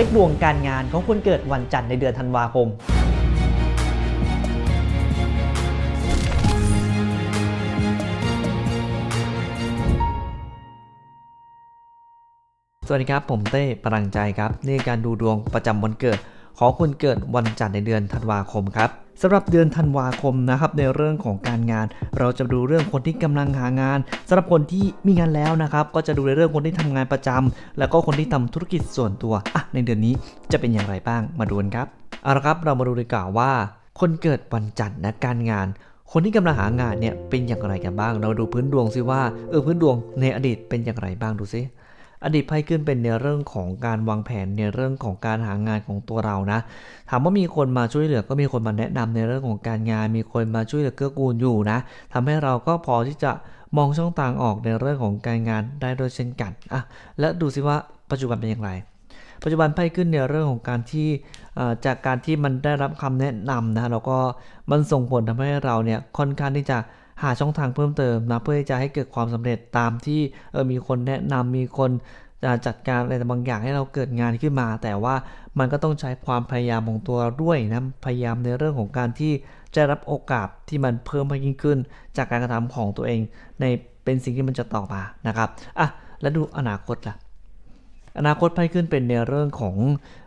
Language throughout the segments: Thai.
ช็คดวงการงานของคนเกิดวันจันทร์ในเดือนธันวาคม สวัสดีครับ ผมเต้ปรังใจครับ นี่การดูดวงประจำวันเกิด ของคนเกิดวันจันทร์ในเดือนธันวาคมครับ สำหรับเดือนธันวาคมนะครับในเรื่องของการงาน เราจะดูเรื่องคนที่กำลังหางานสำหรับคนที่มีงานแล้วนะครับ ก็จะดูในเรื่องคนที่ทำงานประจำแล้วก็คนที่ทำธุรกิจส่วนตัวอะในเดือนนี้จะเป็นอย่างไรบ้างมาดูกันครับเอาละครับเรามาดูดีกว่าว่า คนเกิดวันจันทร์นะการงาน คนที่กำลังหางานเนี่ยเป็นอย่างไรกันบ้าง เราดูพื้นดวงซิว่าเออพื้นดวงในอดีตเป็นอย่างไรบ้างดูซิ อดีตไพ่ขึ้นเป็นในเรื่องของการวางแผนในเรื่องของการหางานของตัวเรานะ ถามว่ามีคนมาช่วยเหลือก็มีคนมาแนะนำในเรื่องของการงาน มีคนมาช่วยเหลือเกื้อกูลอยู่นะทำให้เราก็พอที่จะมองช่องทางออกในเรื่องของการงานได้โดยเช่นกันอะและดูซิว่าปัจจุบันเป็นอย่างไร ปัจจุบันไพ่ขึ้นในเรื่องของการที่จากการที่มันได้รับคำแนะนำนะแล้วก็มันส่งผลทำให้เราเนี่ยค่อนข้างที่จะ หาช่องทางเพิ่มเติมนะเพื่อที่จะให้เกิดความสำเร็จตามที่เออมีคนแนะนำมีคนจะจัดการอะไรบางอย่างให้เราเกิดงานขึ้นมา แต่ว่ามันก็ต้องใช้ความพยายามของตัวเราด้วยนะพยายามในเรื่องของการที่จะรับโอกาสที่มันเพิ่มมากยิ่งขึ้น จากการกระทำของตัวเอง ในเป็นสิ่งที่มันจะต่อมานะครับอะแล้วดูอนาคตล่ะอนาคตไพ่ขึ้นเป็นในเรื่องของ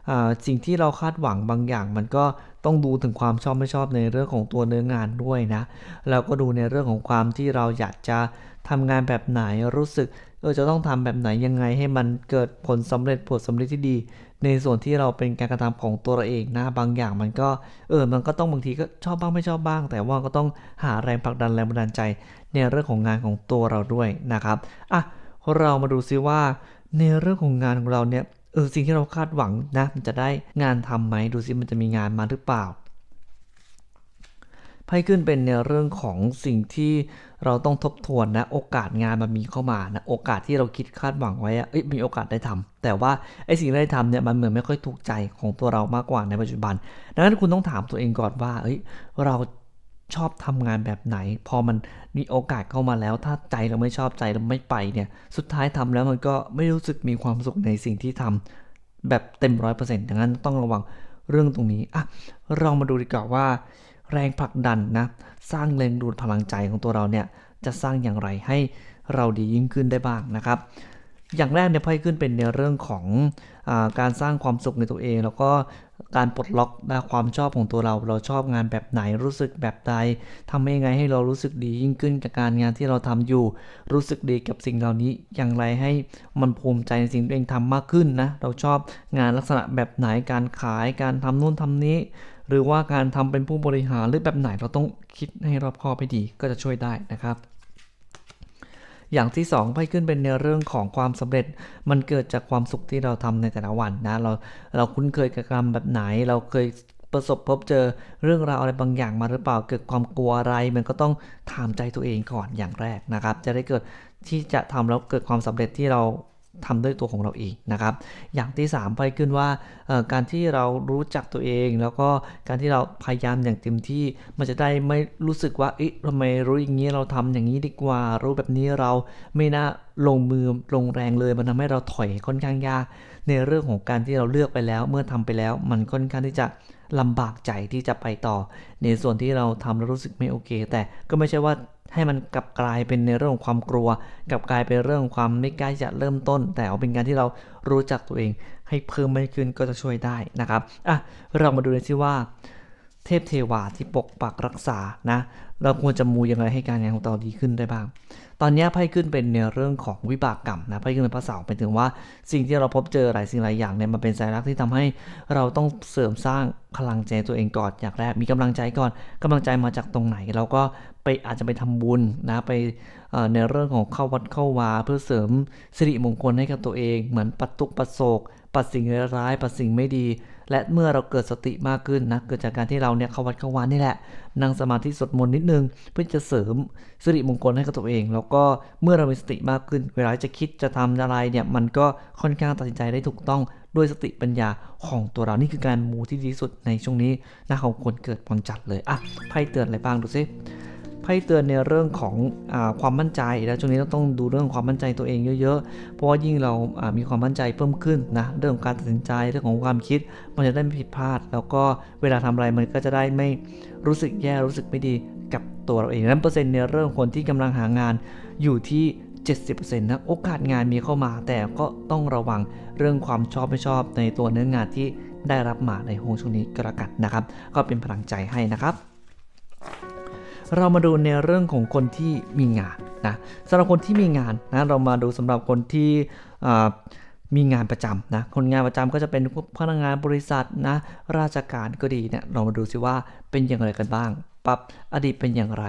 อสิ่งที่เราคาดหวังบางอย่าง มันก็ ต้องดูถึงความชอบไม่ชอบในเรื่องของตัวเนื้องานด้วยนะ แล้วก็ดูในเรื่องของความที่เราอยากจะทำงานแบบไหนรู้สึกเออจะต้องทำแบบไหนยังไงให้มันเกิดผลสำเร็จผลสำเร็จที่ดี ในส่วนที่เราเป็นการกระทำของตัวเราเองนะบางอย่างมันก็เออมันก็ต้องบางทีก็ชอบบ้างไม่ชอบบ้าง แต่ว่าก็ต้องหาแรงผลักดันแรงบันดาลใจ ในเรื่องของงานของตัวเราด้วยนะครับอะเรามาดูซิว่าในเรื่องของงานของเราเนี่ย เออสิ่งที่เราคาดหวังนะมันจะได้งานทำไหมดูซิมันจะมีงานมาหรือเปล่าไพ่ขึ้นเป็นในเรื่องของสิ่งที่เราต้องทบทวนนะโอกาสงานมันมีเข้ามานะโอกาสที่เราคิดคาดหวังไว้อะมีโอกาสได้ทำแต่ว่าไอ้สิ่งที่ได้ทำเนี่ยมันเหมือนไม่ค่อยถูกใจของตัวเรามากกว่าในปัจจุบัน ดังนั้นคุณต้องถามตัวเองก่อนว่าเอ้ยเรา ชอบทำงานแบบไหน พอมันมีโอกาสเข้ามาแล้ว ถ้าใจเราไม่ชอบใจเราไม่ไปเนี่ย สุดท้ายทำแล้วมันก็ไม่รู้สึกมีความสุขในสิ่งที่ทำแบบเต็มร้อยเปอร์เซ็นต์ดังนั้นต้องระวังเรื่องตรงนี้อะเรามาดูดีกว่าว่า แรงผลักดันนะสร้างแรงดูดพลังใจของตัวเราเนี่ยจะสร้างอย่างไรให้เราดียิ่งขึ้นได้บ้างนะครับ อย่างแรกเนี่ยไพ่ขึ้นเป็นในเรื่องของ การสร้างความสุขในตัวเอง แล้วก็การปลดล็อกนะความชอบของตัวเรา เราชอบงานแบบไหนรู้สึกแบบใดทำยังไงให้เรารู้สึกดียิ่งขึ้นกับการงานที่เราทำอยู่ รู้สึกดีกับสิ่งเหล่านี้อย่างไรให้มันภูมิใจในสิ่งที่ตัวเองทำมากขึ้นนะเราชอบงานลักษณะแบบไหนการขายการทำนู่นทำนี้ หรือว่าการทำเป็นผู้บริหารหรือแบบไหนเราต้องคิดให้รอบคอบให้ดีก็จะช่วยได้นะครับ อย่างที่2ไพ่ขึ้นเป็นในเรื่องของความสำเร็จ มันเกิดจากความสุขที่เราทำในแต่ละวันนะ เราเราคุ้นเคยกับกรรมแบบไหน เราเคยประสบพบเจอเรื่องราวอะไรบางอย่างมาหรือเปล่า เกิดความกลัวอะไร มันก็ต้องถามใจตัวเองก่อนอย่างแรกนะครับ จะได้เกิดที่จะทำแล้วเกิดความสำเร็จที่เรา ทำด้วยตัวของเราเองนะครับ อย่างที่3ไปขึ้นว่าการที่เรารู้จักตัวเอง แล้วก็การที่เราพยายามอย่างเต็มที่มันจะได้ไม่รู้สึกว่าเอ๊ะทำไมรู้อย่างนี้เราทำอย่างนี้ดีกว่า รู้แบบนี้เราไม่น่าลงมือลงแรงเลย มันทำให้เราถอยค่อนข้างยากในเรื่องของการที่เราเลือกไปแล้ว เมื่อทำไปแล้ว มันค่อนข้างที่จะลำบากใจที่จะไปต่อ ในส่วนที่เราทำแล้วรู้สึกไม่โอเค แต่ก็ไม่ใช่ว่า ให้มันกลับกลายเป็นในเรื่องของความกลัวกลับกลายเป็นเรื่องของความไม่กล้าจะเริ่มต้น แต่เอาเป็นการที่เรารู้จักตัวเอง ให้เพิ่มมากขึ้นก็จะช่วยได้นะครับอะเรามาดูเลยซิว่าเทพเทวาที่ปกปักรักษานะ เราควรจะมูยังไงให้การงานของเราดีขึ้นได้บ้าง ตอนนี้ไพ่ขึ้นเป็นในเรื่องของวิบากกรรมนะไพ่ขึ้นเป็นพระเสาร์เป็นถึงว่าสิ่งที่เราพบเจอหลายสิ่งหลายอย่างเนี่ยมันเป็นสายลักษณ์ที่ทำให้เราต้องเสริมสร้างพลังใจตัวเองก่อนอย่างแรกมีกำลังใจก่อนกำลังใจมาจากตรงไหนเราก็ไปอาจจะไปทำบุญนะไปในเรื่องของเข้าวัดเข้าวา เพื่อเสริมสิริมงคลให้กับตัวเอง เหมือนปัดทุกปัดโศกปัดสิ่งร้ายปัดสิ่งไม่ดี และเมื่อเราเกิดสติมากขึ้นนะเกิดจากการที่เราเนี่ยเข้าวัดเข้าวานนี่แหละ นั่งสมาธิสวดมนต์นิดนึง เพื่อจะเสริมสิริมงคลให้กับตัวเอง แล้วก็เมื่อเรามีสติมากขึ้น เวลาจะคิดจะทำอะไรเนี่ยมันก็ค่อนข้างตัดสินใจได้ถูกต้องด้วยสติปัญญาของตัวเรานี่คือการมูที่ดีที่สุดในช่วงนี้นะของคนเกิดวันจันทร์เลยอะไพ่เตือนอะไรบ้างดูซิ ไพ่เตือนในเรื่องของอความมั่นใจแล้วช่วงนี้เราต้องดูเรื่องความมั่นใจตัวเองเยอะๆ เพราะว่ายิ่งเรามีความมั่นใจเพิ่มขึ้นนะเรื่องของการตัดสินใจเรื่องของความคิด มันจะได้ไม่ผิดพลาด แล้วก็เวลาทำอะไรมันก็จะได้ไม่รู้สึกแย่รู้สึกไม่ดีกับตัวเราเองนั้นเปอร์เซ็นต์ในเรื่องคนที่กำลังหางานอยู่ที่70%นะโอกาสงานมีเข้ามาแต่ก็ต้องระวังเรื่องความชอบไม่ชอบในตัวเนื้องานที่ได้รับมาในโฮงช่วงนี้ก็แล้วกันนะครับ ก็เป็นพลังใจให้นะครับ เรามาดูในเรื่องของคนที่มีงานนะสำหรับคนที่มีงานนะเรามาดูสำหรับคนที่มีงานประจำนะคนงานประจำก็จะเป็นพนักงานบริษัทนะราชการก็ดีเนี่ยเรามาดูซิว่าเป็นอย่างไรกันบ้างปรับอดีตเป็นอย่างไร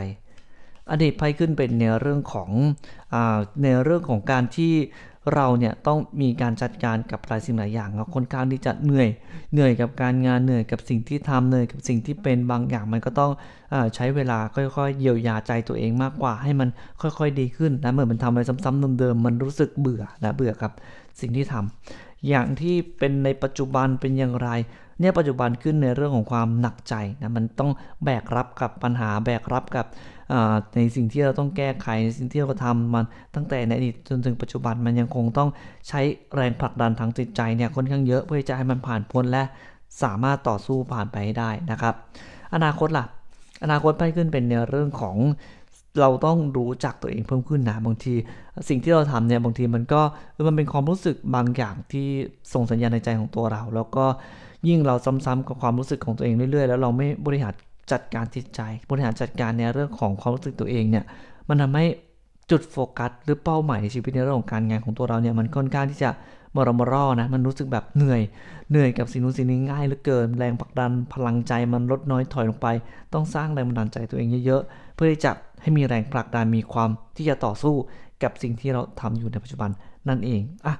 อดีตไพ่ขึ้นเป็นในเรื่องของอในเรื่องของการที่ เราเนี่ยต้องมีการจัดการกับหลายสิ่งหลายอย่างแล้วค่อนข้างที่จะเหนื่อยเหนื่อยกับการงานเหนื่อยกับสิ่งที่ทำเหนื่อยกับสิ่งที่เป็นบางอย่างมันก็ต้องอใช้เวลาค่อยๆเยียวยาใจตัวเองมากกว่าให้มันค่อยๆดีขึ้นนะเหมือนมันทำอะไรซ้ำๆเดิมๆมันรู้สึกเบื่อนะเบื่อกับสิ่งที่ทำอย่างที่เป็นในปัจจุบันเป็นอย่างไรเนี่ยปัจจุบันขึ้นในเรื่องของความหนักใจนะมันต้องแบกรับกับปัญหาแบกรับกับ ในสิ่งที่เราต้องแก้ไขในสิ่งที่เราทำมันตั้งแต่ในอดีตจนถึงปัจจุบันมันยังคงต้องใช้แรงผลักดันทางจิตใจเนี่ยค่อนข้างเยอะเพื่อจะให้มันผ่านพ้นและสามารถต่อสู้ผ่านไปให้ได้นะครับ อนาคตล่ะ อนาคตไปขึ้นเป็นในเรื่องของเราต้องรู้จักตัวเองเพิ่มขึ้นนะบางทีสิ่งที่เราทำเนี่ยบางทีมันก็มันเป็นความรู้สึกบางอย่างที่ส่งสัญญาณในใจของตัวเรา แล้วก็ยิ่งเราซ้ำๆกับความรู้สึกของตัวเองเรื่อยๆ แล้วเราไม่บริหาร จัดการจิตใจบริหารจัดการในเรื่องของความรู้สึกตัวเองเนี่ยมันทำให้จุดโฟกัสหรือเป้าหมายในชีวิตในเรื่องของการงานของตัวเราเนี่ยมันค่อนข้างที่จะมรมรอนะมันรู้สึกแบบเหนื่อยเหนื่อยกับสิ่งนู้นสิ่งนี้ง่ายเหลือเกิน แรงผลักดันพลังใจมันลดน้อยถอยลงไป ต้องสร้างแรงบันดาลใจตัวเองเยอะๆ เพื่อที่จะให้มีแรงผลักดันมีความที่จะต่อสู้กับสิ่งที่เราทำอยู่ในปัจจุบันนั่นเองอะ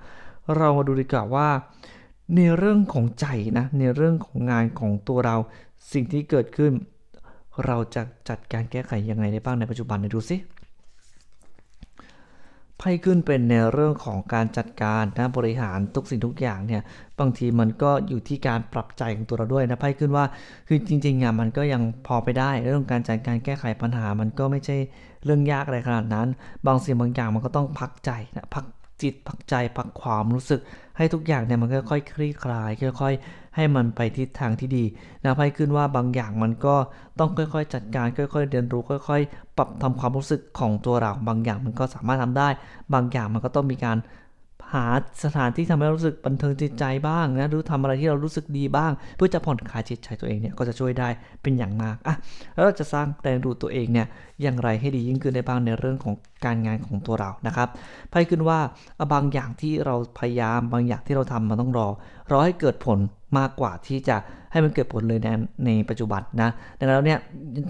เรามาดูดีกว่าว่า ในเรื่องของใจนะในเรื่องของงานของตัวเราสิ่งที่เกิดขึ้น เราจะจัดการแก้ไขยังไงได้บ้างในปัจจุบันไหนดูสิไพ่ขึ้นเป็นในเรื่องของการจัดการนะบริหารทุกสิ่งทุกอย่างเนี่ยบางทีมันก็อยู่ที่การปรับใจของตัวเราด้วยนะไพ่ขึ้นว่าคือจริงๆงานมันก็ยังพอไปได้ เรื่องการจัดการแก้ไขปัญหามันก็ไม่ใช่เรื่องยากอะไรขนาดนั้น บางสิ่งบางอย่างมันก็ต้องพักใจนะพัก จิตพักใจพักความรู้สึก ให้ทุกอย่างเนี่ยมันค่อยๆคลี่คลายค่อยๆ ให้มันไปทิศทางที่ดีนะไพ่ขึ้นว่าบางอย่างมันก็ต้องค่อยๆ จัดการค่อย ๆ เรียนรู้ค่อย ๆ ปรับทำความรู้สึกของตัวเรา บางอย่างมันก็สามารถทำได้ บางอย่างมันก็ต้องมีการ หาสถานที่ทำให้รู้สึกบันเทิงจิตใจบ้างนะหรือทำอะไรที่เรารู้สึกดีบ้าง เพื่อจะผ่อนคลายจิตใจตัวเองเนี่ยก็จะช่วยได้เป็นอย่างมากอะแล้วเราจะสร้างแรงดูดตัวเองเนี่ยอย่างไรให้ดียิ่งขึ้นได้บ้างในเรื่องของการงานของตัวเรานะครับไพ่ขึ้นว่าบางอย่างที่เราพยายามบางอย่างที่เราทำมันต้องรอรอให้เกิดผลมากกว่าที่จะให้มันเกิดผลเลยในในปัจจุบันนะดังนั้นแล้วเนี่ย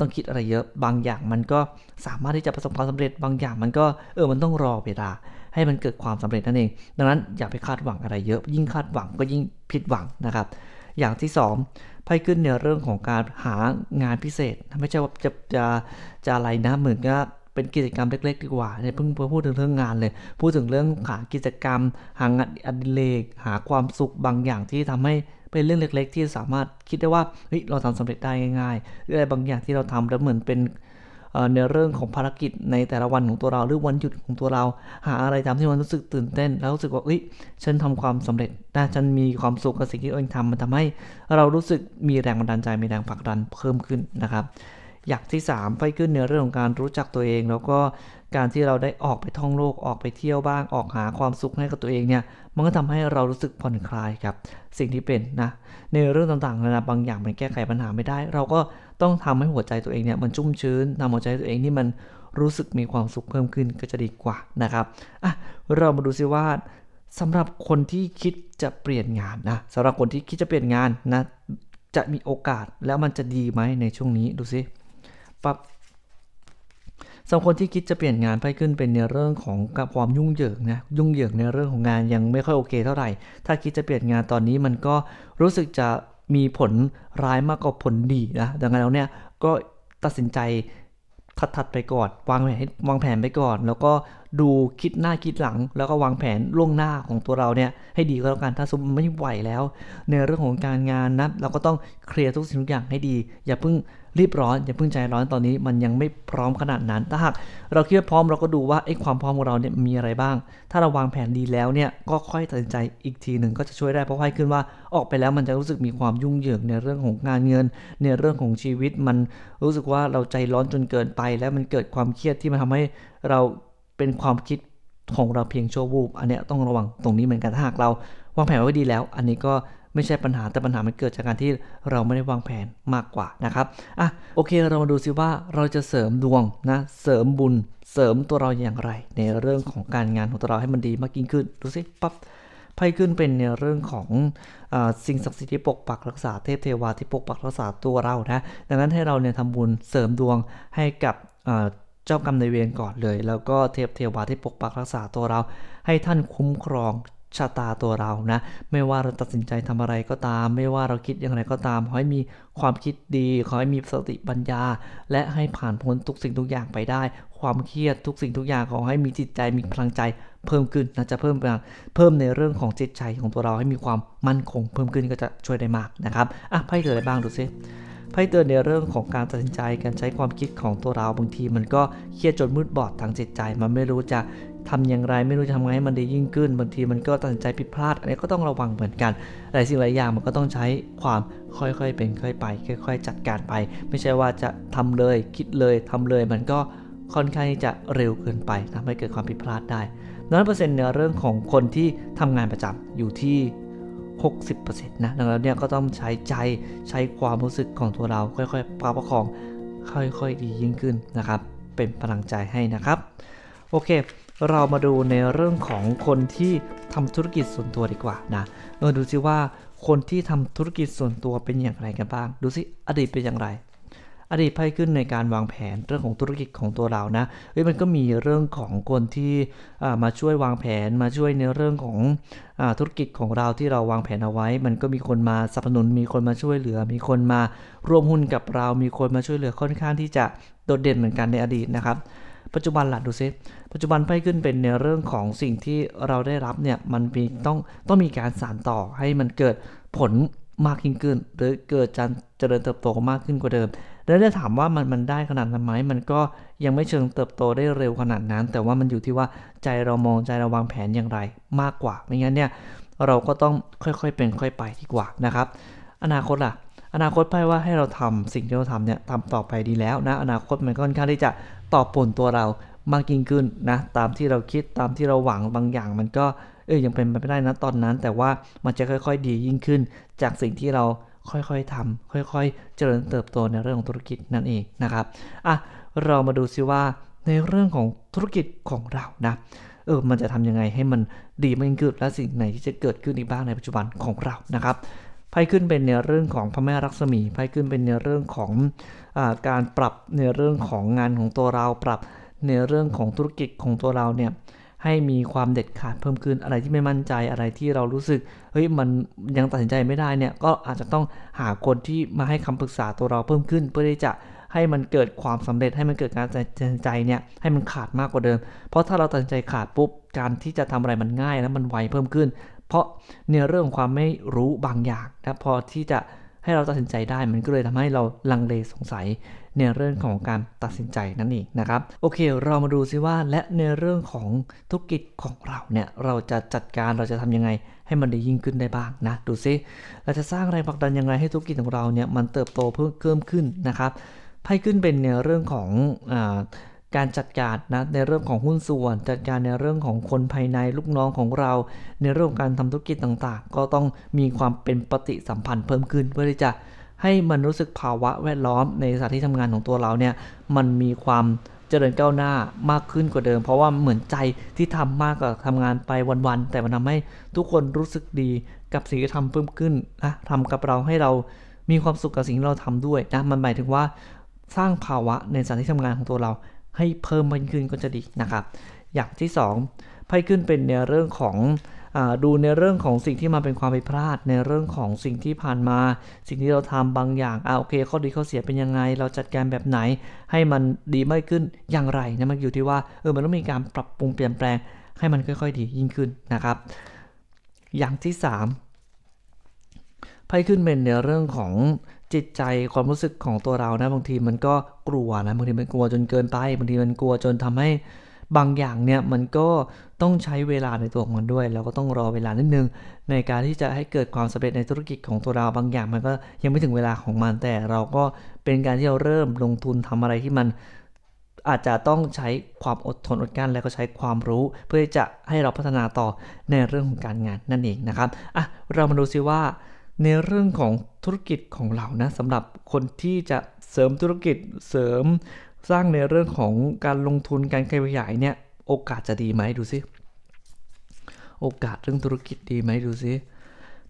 ต้องคิดอะไรเยอะบางอย่างมันก็สามารถที่จะประสบความสำเร็จบางอย่างมันก็เออมันต้องรอเวลา ให้มันเกิดความสำเร็จนั่นเอง ดังนั้นอย่าไปคาดหวังอะไรเยอะ ยิ่งคาดหวังก็ยิ่งผิดหวังนะครับ อย่างที่2ไพ่ขึ้นในเรื่องของการหางานพิเศษ ไม่ใช่ว่าจะจะจะอะไรนะเหมือนกับเป็นกิจกรรมเล็กๆดีกว่าเนี่ยเพิ่งพูดถึงเรื่องงานเลย พูดถึงเรื่องหากิจกรรม หางานอดิเรกหาความสุขบางอย่างที่ทำให้เป็นเรื่องเล็ก ๆ ที่สามารถคิดได้ว่าเฮ้ยเราทำสำเร็จได้ง่ายๆหรืออะไรบางอย่างที่เราทำแล้วเหมือนเป็น ในเรื่องของภารกิจในแต่ละวันของตัวเราหรือวันหยุดของตัวเรา หาอะไรทำที่มันรู้สึกตื่นเต้น แล้วรู้สึกว่าเอ้ยฉันทำความสำเร็จนะฉันมีความสุขกับสิ่งที่ตัวเองทำมันทำให้เรารู้สึกมีแรงบันดาลใจมีแรงผลักดันเพิ่มขึ้นนะครับอย่างที่ 3 ไปขึ้นในเรื่องของการรู้จักตัวเอง แล้วก็การที่เราได้ออกไปท่องโลกออกไปเที่ยวบ้างออกหาความสุขให้กับตัวเองเนี่ยมันก็ทำให้เรารู้สึกผ่อนคลายกับสิ่งที่เป็นนะในเรื่องต่างๆนานาบางอย่างมันแก้ไขปัญหาไม่ได้ เราก็ ต้องทำให้หัวใจตัวเองเนี่ยมันชุ่มชื้นทำหัวใจตัวเองที่มันรู้สึกมีความสุขเพิ่มขึ้นก็จะดีกว่านะครับอะเรามาดูซิว่าสำหรับคนที่คิดจะเปลี่ยนงานนะสำหรับคนที่คิดจะเปลี่ยนงานนะจะมีโอกาสแล้วมันจะดีไหมในช่วงนี้ดูซิปั๊บสำหรับคนที่คิดจะเปลี่ยนงานไปขึ้นเป็นในเรื่องของความยุ่งเหยิงนะยุ่งเหยิงในเรื่องของงานยังไม่ค่อยโอเคเท่าไหร่ ถ้าคิดจะเปลี่ยนงานตอนนี้มันก็รู้สึกจะ มีผลร้ายมากกว่าผลดีนะดังนั้นแล้วเนี่ยก็ตัดสินใจถัดๆไปก่อน วางแผนวางแผนไปก่อน แล้วก็ ดูคิดหน้าคิดหลัง แล้วก็วางแผนล่วงหน้าของตัวเราเนี่ยให้ดีก็แล้วกันถ้าสมมติไม่ไหวแล้ว ในเรื่องของการงานนะเราก็ต้องเคลียร์ทุกสิ่งทุกอย่างให้ดี อย่าเพิ่งรีบร้อนอย่าเพิ่งใจร้อนตอนนี้มันยังไม่พร้อมขนาดนั้นถ้าหากเราคิดว่าพร้อมเราก็ดูว่าไอ้ความพร้อมของเราเนี่ยมีอะไรบ้าง ถ้าเราวางแผนดีแล้วเนี่ยก็ค่อยตัดสินใจอีกทีหนึ่งก็จะช่วยได้เพราะให้ขึ้นว่าออกไปแล้วมันจะรู้สึกมีความยุ่งเหยิงในเรื่องของงานเงิน ในเรื่องของชีวิตมันรู้สึกว่าเราใจร้อนจนเกินไป แล้วมันเกิดความเครียดที่มันทำให้เรา เป็นความคิดของเราเพียงชั่ววูบ อันเนี้ยต้องระวังตรงนี้เหมือนกันถ้าหากเราวางแผนไว้ดีแล้ว อันนี้ก็ไม่ใช่ปัญหาแต่ปัญหามันเกิดจากการที่เราไม่ได้วางแผนมากกว่านะครับอะโอเคเรามาดูซิว่าเราจะเสริมดวงนะเสริมบุญเสริมตัวเราอย่างไร ในเรื่องของการงานของตัวเราให้มันดีมากยิ่งขึ้นดูสิปั๊บไพ่ขึ้นเป็นในเรื่องของอสิ่งศักดิ์สิทธิ์ที่ปกปักรักษาเทพเทวาที่ปกปักรักษาตัวเรานะดังนั้นให้เราเนี่ยทำบุญเสริมดวงให้กับ เจ้ากรรมนายเวรก่อนเลย แล้วก็เทพเทวาที่ปกปักรักษาตัวเรา ให้ท่านคุ้มครองชะตาตัวเรานะ ไม่ว่าเราตัดสินใจทำอะไรก็ตาม ไม่ว่าเราคิดอย่างไรก็ตาม ขอให้มีความคิดดี ขอให้มีสติปัญญา และให้ผ่านพ้นทุกสิ่งทุกอย่างไปได้ ความเครียดทุกสิ่งทุกอย่างขอให้มีจิตใจมีพลังใจเพิ่มขึ้นนะจะเพิ่มเพิ่มในเรื่องของจิตใจของตัวเราให้มีความมั่นคง เพิ่มขึ้นก็จะช่วยได้มากนะครับอะไพ่เกิดอะไรบ้างดูซิ ไพ่เตือนในเรื่องของการตัดสินใจการใช้ความคิดของตัวเราบางทีมันก็เครียดจนมืดบอดทางจิตใจ มันไม่รู้จะทำอย่างไรไม่รู้จะทำไงให้มันดียิ่งขึ้น บางทีมันก็ตัดสินใจผิดพลาด อันนี้ก็ต้องระวังเหมือนกัน หลายสิ่งหลายอย่างมันก็ต้องใช้ความค่อยๆเป็นค่อยไป ค่อย ๆ จัดการไป ไม่ใช่ว่าจะทำเลยคิดเลยทำเลยมันก็ค่อนข้างที่จะเร็วเกินไปทำให้เกิดความผิดพลาดได้น้อยเปอร์เซ็นต์ในเรื่องของคนที่ทำงานประจำอยู่ที่ 60%นะดังนั้นเนี่ยก็ต้องใช้ใจใช้ความรู้สึกของตัวเราค่อยๆประประคองค่อยๆดียิ่งขึ้นนะครับ เป็นพลังใจให้นะครับ โอเค เรามาดูในเรื่องของคนที่ทำธุรกิจส่วนตัวดีกว่านะเออดูซิว่าคนที่ทำธุรกิจส่วนตัวเป็นอย่างไรกันบ้าง ดูซิอดีตเป็นอย่างไร อดีตไพ่ขึ้นในการวางแผนเรื่องของธุรกิจของตัวเรานะเฮ้ยมันก็มีเรื่องของคนที่มาช่วยวางแผนมาช่วยในเรื่องของอธุรกิจของเราที่เราวางแผนเอาไว้ มันก็มีคนมาสนับสนุน มีคนมาช่วยเหลือ มีคนมาร่วมหุ้นกับเรา มีคนมาช่วยเหลือค่อนข้างที่จะโดดเด่นเหมือนกันในอดีตนะครับปัจจุบันล่ะดูซิปัจจุบันไพ่ขึ้นเป็นในเรื่องของสิ่งที่เราได้รับเนี่ยมันมีต้องต้องมีการสานต่อให้มันเกิดผลมากยิ่งขึ้น หรือเกิดการเจริญเติบโตมากขึ้นกว่าเดิม แล้วได้ถามว่ามันมันได้ขนาดนั้นไหมมันก็ยังไม่เชิงเติบโตได้เร็วขนาดนั้น แต่ว่ามันอยู่ที่ว่าใจเรามองใจเราวางแผนอย่างไรมากกว่าไม่งั้นเนี่ยเราก็ต้องค่อยๆเป็นค่อยไปดีกว่านะครับ อนาคตล่ะ อนาคตไพ่ว่าให้เราทำสิ่งที่เราทำเนี่ยทำต่อไปดีแล้วนะ อนาคตมันก็ค่อนข้างที่จะตอบผลตัวเรามากยิ่งขึ้นนะ ตามที่เราคิดตามที่เราหวังบางอย่างมันก็เออยังเป็นไปไม่ได้นะตอนนั้น แต่ว่ามันจะค่อย ๆ ดียิ่งขึ้น จากสิ่งที่เรา ค่อยๆทำค่อยๆ เจริญเติบโตในเรื่องของธุรกิจนั่นเองนะครับอะเรามาดูซิว่าในเรื่องของธุรกิจของเรานะเออมันจะทำยังไงให้มันดีมากยิ่งขึ้นและสิ่งไหนที่จะเกิดขึ้นอีกบ้างในปัจจุบันของเรานะครับไพ่ขึ้นเป็นในเรื่องของพระแม่รักษมีไพ่ขึ้นเป็นในเรื่องของอการปรับในเรื่องของงานของตัวเราปรับในเรื่องของธุรกิจของตัวเราเนี่ย ให้มีความเด็ดขาดเพิ่มขึ้นอะไรที่ไม่มั่นใจอะไรที่เรารู้สึกเฮ้ยมันยังตัดสินใจไม่ได้เนี่ยก็อาจจะต้องหาคนที่มาให้คำปรึกษาตัวเราเพิ่มขึ้น เพื่อที่จะให้มันเกิดความสำเร็จให้มันเกิดการตัดสินใจเนี่ยให้มันขาดมากกว่าเดิม เพราะถ้าเราตัดสินใจขาดปุ๊บการที่จะทำอะไรมันง่ายและมันไวเพิ่มขึ้น เพราะในเรื่องความไม่รู้บางอย่างนะพอที่จะให้เราตัดสินใจได้มันก็เลยทำให้เราลังเลสงสัย ในเรื่องของการตัดสินใจนั่นเองนะครับโอเค เรามาดูซิว่าและในเรื่องของธุรกิจของเราเนี่ยเราจะจัดการเราจะทำยังไงให้มันดียิ่งขึ้นได้บ้างนะดูซิเราจะสร้างแรงผลักดันยังไงให้ธุรกิจของเราเนี่ยมันเติบโตเพิ่มเพิ่มขึ้นนะครับไพ่ขึ้นเป็นในเรื่องของอการจัดการนะในเรื่องของหุ้นส่วน จัดการในเรื่องของคนภายในลูกน้องของเรา ในเรื่องการทำธุรกิจต่างๆ ก็ต้องมีความเป็นปฏิสัมพันธ์เพิ่มขึ้นเพื่อที่จะ ให้มันรู้สึกภาวะแวดล้อมในสถานที่ทำงานของตัวเราเนี่ยมันมีความเจริญก้าวหน้ามากขึ้นกว่าเดิม เพราะว่าเหมือนใจที่ทำมากกว่าทำงานไปวันๆแต่มันทาให้ทุกคนรู้สึกดีกับสิ่งที่ทำเพิ่มขึ้นนะทำกับเราให้เรามีความสุขกับสิ่งที่เราทำด้วยนะมันหมายถึงว่าสร้างภาวะในสถานที่ทำงานของตัวเรา ให้เพิ่มมากขึ้นก็จะดีนะครับ อย่างที่2ไพ่ขึ้นเป็นในเรื่องของ ดูในเรื่องของสิ่งที่มาเป็นความผิดพลาดในเรื่องของสิ่งที่ผ่านมา สิ่งที่เราทำบางอย่างอ่าโอเคข้อดีข้อเสียเป็นยังไง เราจัดการแบบไหน ให้มันดีมากขึ้นอย่างไรนะมันอยู่ที่ว่าเออมันต้องมีการปรับปรุงเปลี่ยนแปลงให้มันค่อย ๆ ดียิ่งขึ้นนะครับ อย่างที่ 3ไพ่พ่ขึ้นเป็นในเรื่องของจิตใจความรู้สึกของตัวเรานะบางทีมันก็กลัวนะบางทีมันกลัวจนเกินไปบางทีมันกลัวจนทำให้ บางอย่างเนี่ยมันก็ต้องใช้เวลาในตัวของมันด้วย แล้วก็ต้องรอเวลานิดนึง ในการที่จะให้เกิดความสำเร็จในธุรกิจของตัวเราบางอย่างมันก็ยังไม่ถึงเวลาของมัน แต่เราก็เป็นการที่เราเริ่มลงทุนทำอะไรที่มันอาจจะต้องใช้ความอดทนอดกลั้นแล้วก็ใช้ความรู้ เพื่อจะให้เราพัฒนาต่อในเรื่องของการงานนั่นเองนะครับอะเรามาดูซิว่า ในเรื่องของธุรกิจของเรานะสำหรับคนที่จะเสริมธุรกิจเสริม สร้างในเรื่องของการลงทุนการขยายเนี่ยโอกาสจะดีไหมดูซิโอกาสเรื่องธุรกิจดีไหมดูซิ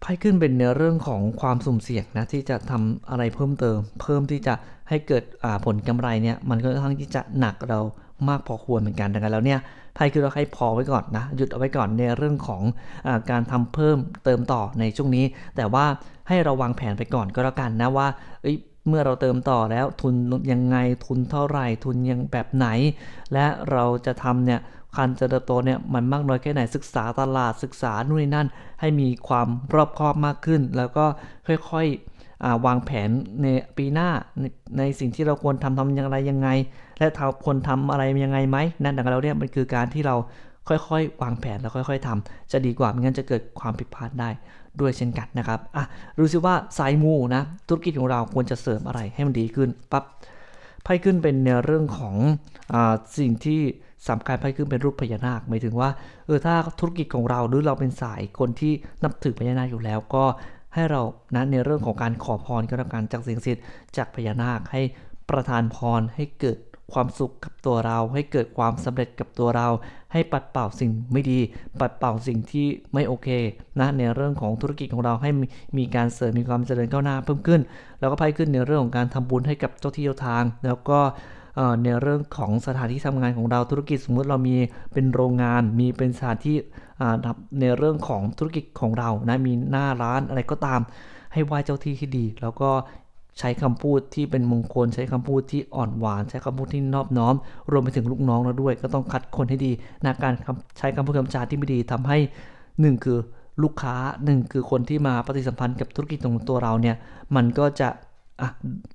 ไพ่ขึ้นเป็นในเรื่องของความสุ่มเสี่ยงนะที่จะทำอะไรเพิ่มเติม เพิ่มที่จะให้เกิดผลกำไรเนี่ยมันก็ค่อนข้างที่จะหนักเรามากพอควรเหมือนกันดังนั้นแล้วเนี่ยไพ่คือเราให้พอไว้ก่อนนะหยุดเอาไว้ก่อนในเรื่องของอการทำเพิ่มเติมต่อในช่วงนี้ แต่ว่าให้เราวางแผนไปก่อนก็แล้วกันนะว่า เมื่อเราเติมต่อแล้วทุนยังไงทุนเท่าไหร่ทุนยังแบบไหน และเราจะทำเนี่ยการเจริญโตเนี่ยมันมากน้อยแค่ไหนศึกษาตลาดศึกษานู่นนี่นั่น ให้มีความรอบคอบมากขึ้น แล้วก็ค่อยๆวางแผนในปีหน้าในในสิ่งที่เราควรทำทำอย่างไรยังไง และเราควรทำอะไรยังไงไหมนั่นดังเราเนี่ยมันคือการที่เราค่อยๆ วางแผนแล้วค่อย ๆทำจะดีกว่าไม่งั้นจะเกิดความผิดพลาดได้ ด้วยเช่นกันนะครับอะดูซิว่าสายมูนะธุรกิจของเราควรจะเสริมอะไรให้มันดีขึ้นปั๊บไพ่ขึ้นเป็นในเรื่องของอาสิ่งที่สำคัญไพ่ขึ้นเป็นรูปพญานาคหมายถึงว่าเออถ้าธุรกิจของเราหรือเราเป็นสายคนที่นับถือพญานาคอยู่แล้วก็ให้เรานะในเรื่องของการขอพรก็แล้วกันจากสิ่งศักดิ์สิทธิ์จากพญานาคให้ประทานพรให้เกิด ความสุขกับตัวเรา ให้เกิดความสำเร็จกับตัวเรา ให้ปัดเป่าสิ่งไม่ดี ปัดเป่าสิ่งที่ไม่โอเคนะในเรื่องของธุรกิจของเราให้มีมีการเสริมมีความเจริญก้าวหน้าเพิ่มขึ้น แล้วก็ไพ่ขึ้นในเรื่องของการทำบุญให้กับเจ้าที่เจ้าทาง แล้วก็ในเรื่องของสถานที่ทำงานของเราธุรกิจสมมุติเรามีเป็นโรงงาน มีเป็นสถานที่ในเรื่องของธุรกิจของเรานะมีหน้าร้านอะไรก็ตาม ให้ไหว้เจ้าที่ที่ดี แล้วก็ ใช้คำพูดที่เป็นมงคล ใช้คำพูดที่อ่อนหวาน ใช้คำพูดที่นอบน้อม รวมไปถึงลูกน้องเราด้วย ก็ต้องคัดคนให้ดีนะการใช้คำพูดคำจาที่ไม่ดีทำให้หนึ่งคือลูกค้าหนึ่งคือคนที่มาปฏิสัมพันธ์กับธุรกิจของตัวเราเนี่ยมันก็จะอะ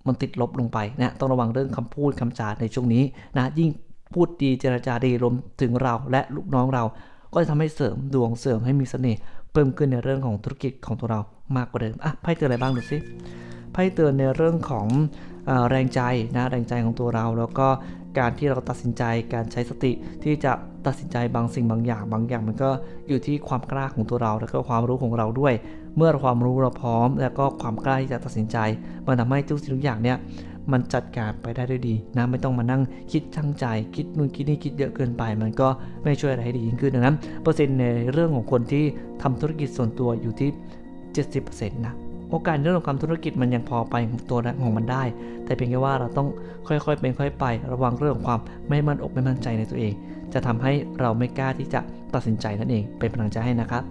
มันติดลบลงไปนะต้องระวังเรื่องคำพูดคำจาในช่วงนี้นะยิ่งพูดดีเจรจาดีรวมถึงเราและลูกน้องเรา ก็จะทำให้เสริมดวงเสริมให้มีเสน่ห์ เพิ่มขึ้นในเรื่องของธุรกิจของตัวเรามากกว่าเดิมอะไพ่เตือนอะไรบ้างดูสิไพ่เตือนในเรื่องของอแรงใจนะแรงใจของตัวเรา แล้วก็การที่เราตัดสินใจการใช้สติที่จะตัดสินใจบางสิ่งบางอย่าง บางอย่างมันก็อยู่ที่ความกล้าของตัวเรา แล้วก็ความรู้ของเราด้วย เมื่อความรู้เราพร้อม แล้วก็ความกล้าที่จะตัดสินใจมันทำให้ทุกสิ่งทุกอย่างเนี่ย มันจัดการไปได้ด้วยดีนะไม่ต้องมานั่งคิดช่างใจคิดนู่นคิดนี่คิดเยอะเกินไป มันก็ไม่ช่วยอะไรให้ดียิ่งขึ้นดังนั้นเปอร์เซ็นต์ในเรื่องของคนที่ทำธุรกิจส่วนตัวอยู่ที่ 70%นะโอกาสเรื่องของการธุรกิจมันยังพอไปของตัวของมันได้ แต่เพียงแค่ว่าเราต้องค่อยๆเป็นค่อยไป ระวังเรื่องของความไม่มั่นอกไม่มั่นใจในตัวเอง จะทำให้เราไม่กล้าที่จะตัดสินใจนั่นเอง เป็นพลังใจให้นะครับ